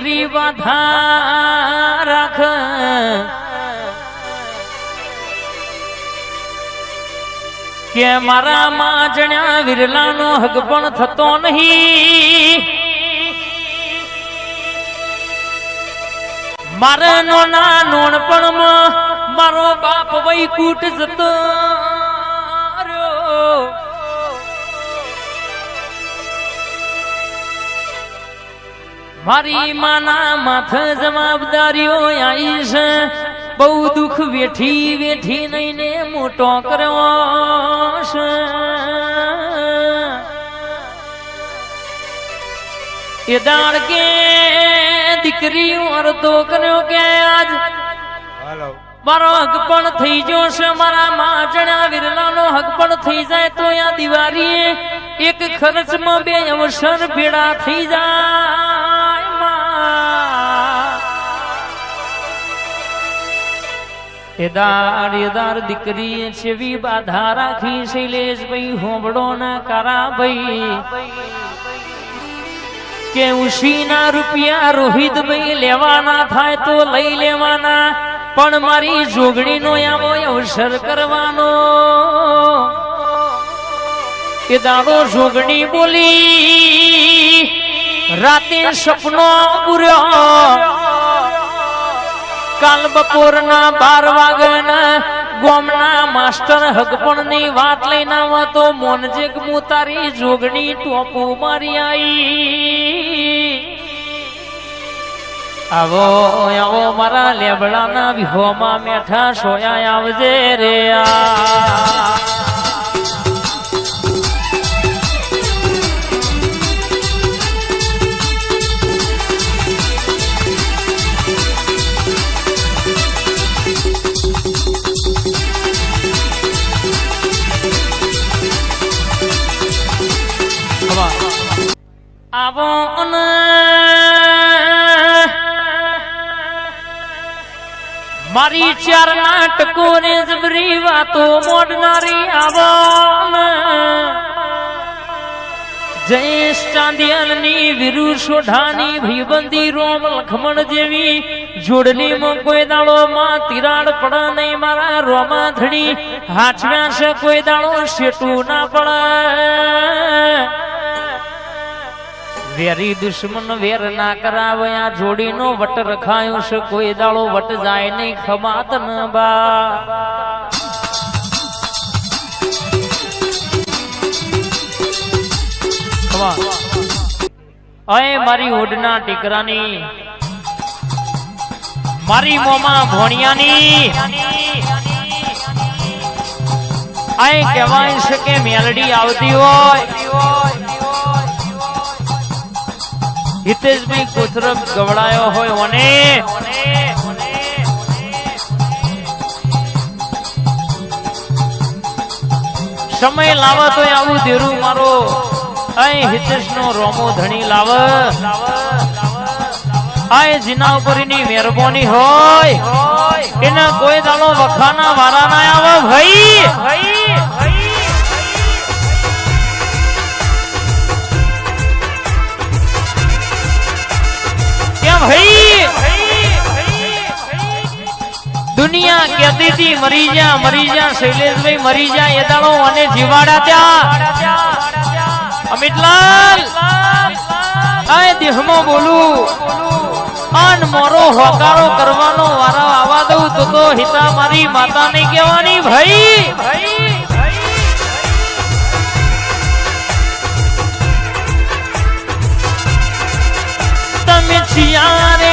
દીકરી રાખ. કે મારા માં જણ્યા વિરલાનો હક પણ થતો નહીં. મારા નોના નોણપણમાં મારો બાપ વૈકુટ જતો. મારી માના માથ જવાબદારીઓ આવી છે. બહુ દુઃખ વેઠી વેઠી નહીં ને મોટો કર્યો છે. એ દાડ કે દીકરી અર્ધો કર્યો કે આજ? મારો હક પણ થઈ છે. મારા મા જણા વિરલાનો હક પણ થઈ જાય તો આ દિવાળી એક ખર્ચમાં બે અવસર ભેડા થઈ જાય. એદાર દીકરી છેવી બાધા રાખી શૈલેષભાઈ હોંભળો ના કારા ભાઈ. કે ઉશીના રૂપિયા રોહિતભાઈ લેવાના થાય તો લઈ લેવાના, પણ મારી જોગણીનો આવો અવસર કરવાનો. એ દાડો જોગણી બોલી, રાતે સપનો પૂર્યો. કાલ બાર વાગ્યાના ગોમના માસ્ટર હગપણની વાત લઈને આવો તો મોનજેક મુતારી તારી જોગણી ટોપુ મારી આઈ. આવો આવો, મારા લેબડાના વિહોમાં મેઠા સોયા આવજે રે આ. આવો મારી ચાર નાટકો ને જબરી વાતો મોડનારી આવો જયેશ ચાંદિયાલ ચાંદિયાલની વિરુ સોઢાની ભયબંધી રોમ લખમણ જેવી જોડણીમાં કોઈ દાડો માં તિરાડ પડે નહીં મારા રોમા ધણી હાચવ્યા છે કોઈ દાડો શેટું ના પડે. વેરી દુશ્મન વેર ના કરાવ્યા, જોડીનો વટ રખાયું છે, કોઈ દાળો વટ જાય નહીં, ખમાત ન બા. અય મારી ઓડના ટીકરાની, મારી મોમાં ભોણિયાની. આય કહેવાય છે કે મેલડી આવતી હોય. હિતેશભાઈ કોથરબ ગવડાયો હોય અને સમય લાવા તો આવું ધીરું મારો. અહીં હિતેશ નો રોમો ધણી લાવ. આય જીના ઉપરની મહેરબાની હોય. એના કોઈ દાડો વખાના વારા ના આવે ભાઈ. કહેતી મરી જા મરી જા, શૈલેષભાઈ મરી જા, એ અને જીવાડા ત્યાં. અમિતલાલ આ દેહમાં બોલું. અન મોરો હોકારો કરવાનો વારો આવા દઉં તો તો હિતા મારી માતા નહીં કહેવાની ભાઈ. તમે છિયારે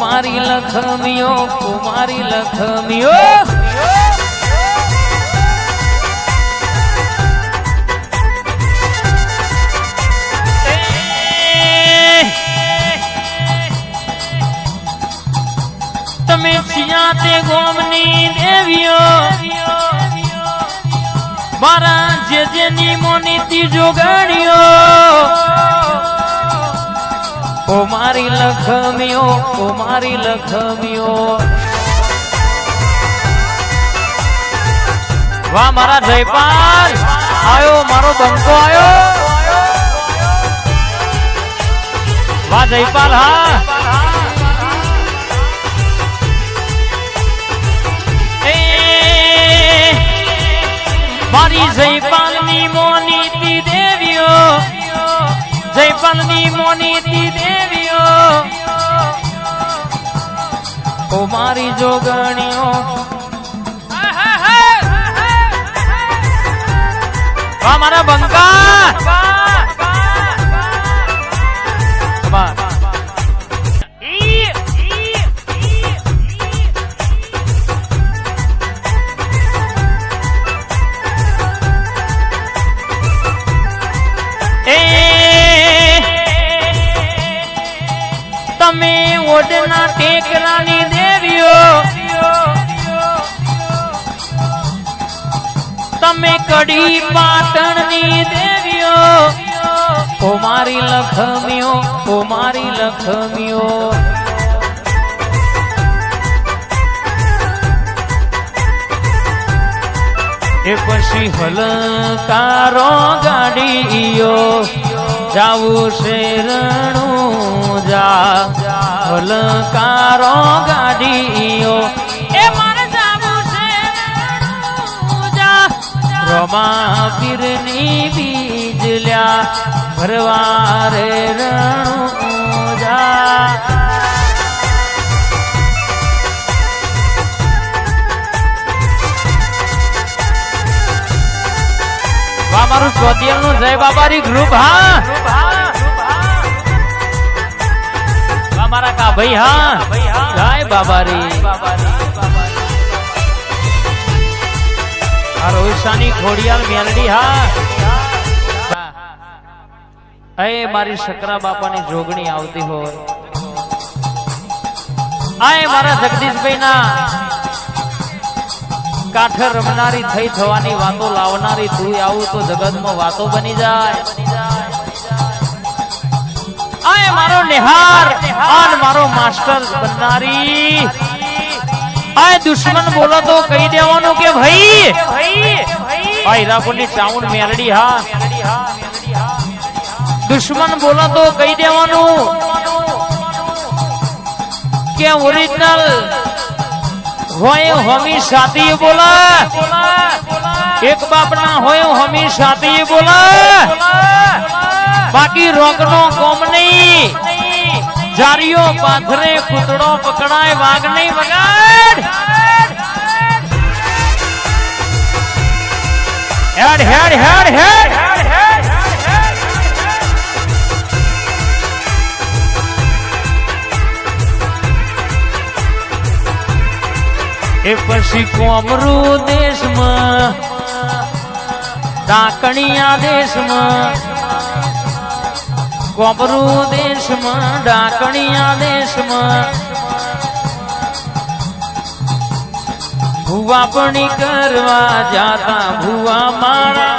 કુમારી લખમીઓ કુમારી લખમીઓ. તમે છિયા તે ગોમની દેવીઓ. મારા જે જે નિયમોની તીજો ગાડીઓ. ઓ મારી લખમીઓ, ઓ મારી લખમીઓ. વાહ, મારા જયપાલ. આયો, મારો બંકો આયો. વાહ, જયપાલ, હા. મારી જયપાલની મોની દેવીઓ. જયપાલની મોનીતી દેવીઓ ઓ મારી જોગણીઓ મારા બંકા તમે કડી પાટણની દેવીઓ. ઓ મારી લખમીઓ, ઓ લખમીઓ. એ પછી હલકારો ગાડીઓ. જાવું શેરણું જા હલકારો ગાડીઓ. પીરની બીજ લ્યા ભરવારે રણું જા મારું સ્વદેવનું જય બાબારી ગ્રુપ, હા? મારા કા ભાઈ હા? જય બાબારી. આ ખોડિયાલ મેલડી, હા. એ મારી શકરા બાપાની જોગણી આવતી હોય. આય મારા જગદીશભાઈ ના કાઠે રમનારી થઈ થવાની વાતો લાવનારી, તું આવું તો જગતમાં વાતો બની જાય. આય મારો નિહાર આન મારો માસ્ટર બનનારી. આય દુશ્મન બોલો તો કહી દેવાનું કે ભાઈ. ભાઈ હીરાપુરની ચાઉન મેરડી હા. દુશ્મન બોલો તો કહી દેવાનું કે ઓરિજિનલ હોય હમી સાથી બોલા. એક બાપના હોય હમી સાથી બોલા. બાકી રોગનો કોમ નહીં. જારીઓ પાથરે કૂતડો પકડાય વાઘ નહીં વગાડ! હેડ હેડ હેડ હેડ! એ પછી કોમરૂ દેશમાં, ડાકણિયા દેશમાં કોમરૂ દેશમાં, ડાકણિયા દેશમાં. ભૂવા પણી કરવા જાતા ભૂવા મારા.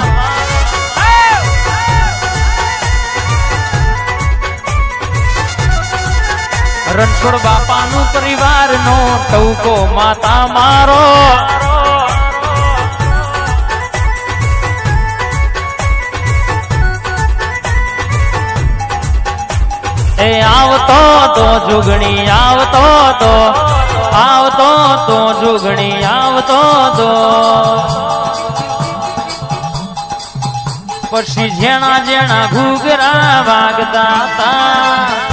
રણછોડ બાપાનું પરિવારનો ટૌકો માતા મારો. એ આવતો તો જુગણી, આવતો તો આવતો તો જુગણી, આવતો તો. પછી જેણા જેણા ઘૂઘરા વાગતા તા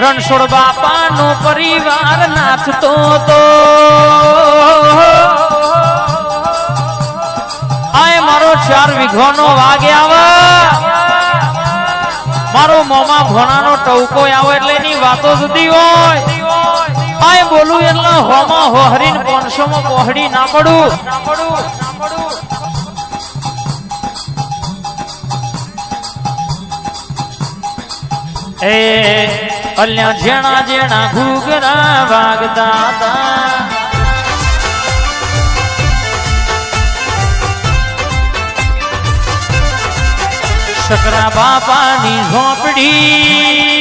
રણછોડ બાપાનો પરિવાર નાચતો તો આય મારો ચાર વિઘોનો વાગે આવે. મારો મોમાં ભોણાનો ટવકો આવે એટલે એની વાતો જુદી હોય. આય બોલું એટલે હોમાં હોહરીન પાંચસો માં ના પડું. એ અલ્યા જેણા જેણા ઘૂઘરા વાગતા તા સકરા બાપાની ઝોપડી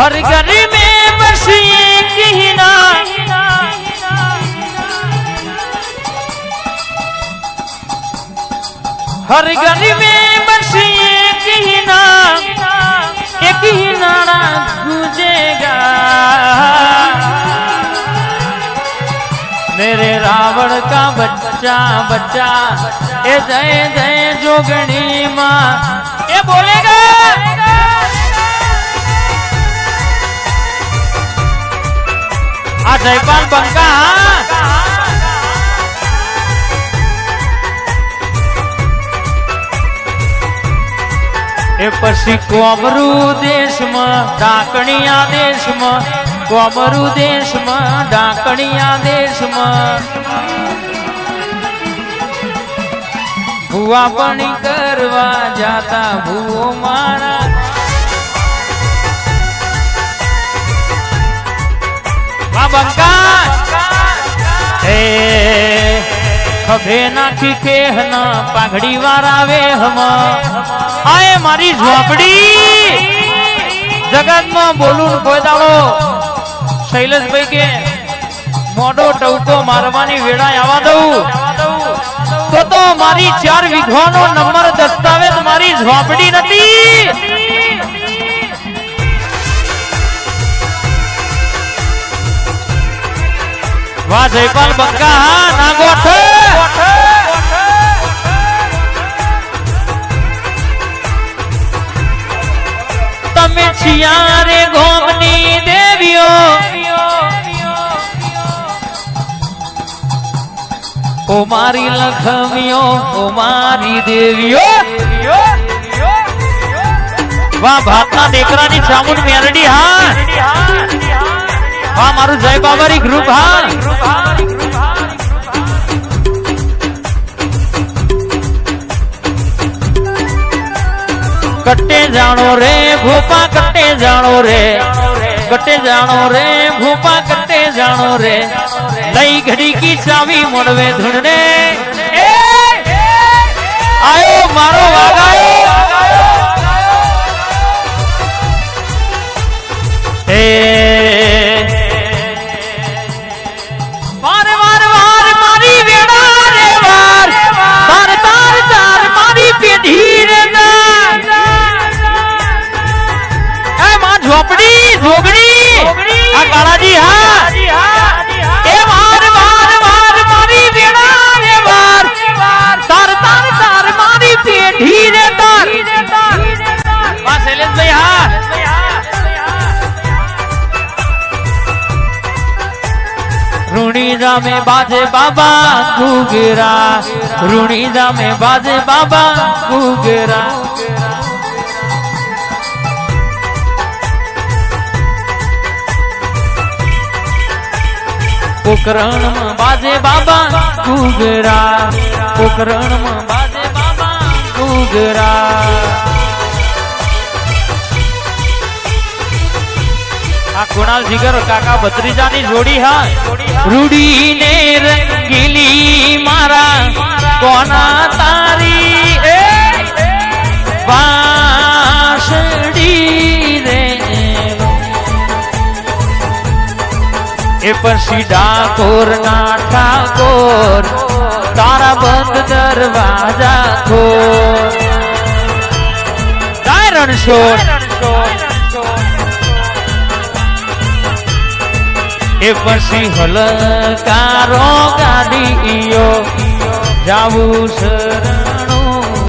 हर गली में बस एक ही ना हर गली में बस एक ही ना एक ही नारा गूंजेगा मेरे रावण का बच्चा बच्चा ए जय जय जोगणी माँ ये बोलेगा આ જયપાલ બંકા એ પછી કોમરૂ દેશમાં ડાકણિયા દેશમાં, કોમરૂ દેશમાં ડાકણિયા દેશમાં. ભૂવા પાણી કરવા જાતા ભૂવો મારા બંકા એ ખભે નાખી કેહના પાઘડી વાળા આવે હમ. આય મારી ઝોપડી. જગતમાં બોલું ને કોઈ દાડો. શૈલેષભાઈ કે મોડો ટવકો મારવાની વેળા આવવા દઉં. તો તો મારી ચાર વિઘવાનો નંબર દસ્તાવેજ મારી ઝોપડી નથી. વાહ, જયપાલ બંકા હા ના ગોઠ તમે છિયારે ગોમની દેવીઓ. ઓ મારી લખમીઓ ઓ મારી દેવીઓ. વાહ, ભાતના દેકરાની ચામુંડ મેરડી, હા. હા, મારું જય બાબારી ગ્રુપ, હા. કટે જાણો રે ભૂપા, કટે જાણો રે. કટે જાણો રે ભૂપા, કટે જાણો રે. લઈ ઘડી કી ચાવી મળવે ધૂણને! આયો, મારો વાગાયો એ! ઝોગડી આ કાળાજી હા! એ વાર વાર વાર મારી વેડા રે વાર. તાર તાર તાર મારી પેઢી રે તાર. વાહ શૈલેષભાઈ હા! ઋણી જામે બાજે બાબા ગુગરા. ઋણી જામે બાજે બાબા ગુગરા. પોકરણમાં બાજે બાબા ગુગરા પોકરણમાં બાજે બાબા ગુગરા આ કુણાલ જીગર કાકા ભત્રીજાની જોડી હા. રૂડી ને રંગીલી મારા. કોના તારી? એ! પછી ડાકોર ના ઠાકોર, તારા બંધ દરવાજા ખોર. ગાય રણછોડ એ પછી હલકારો ગાડીઓ જાવું સર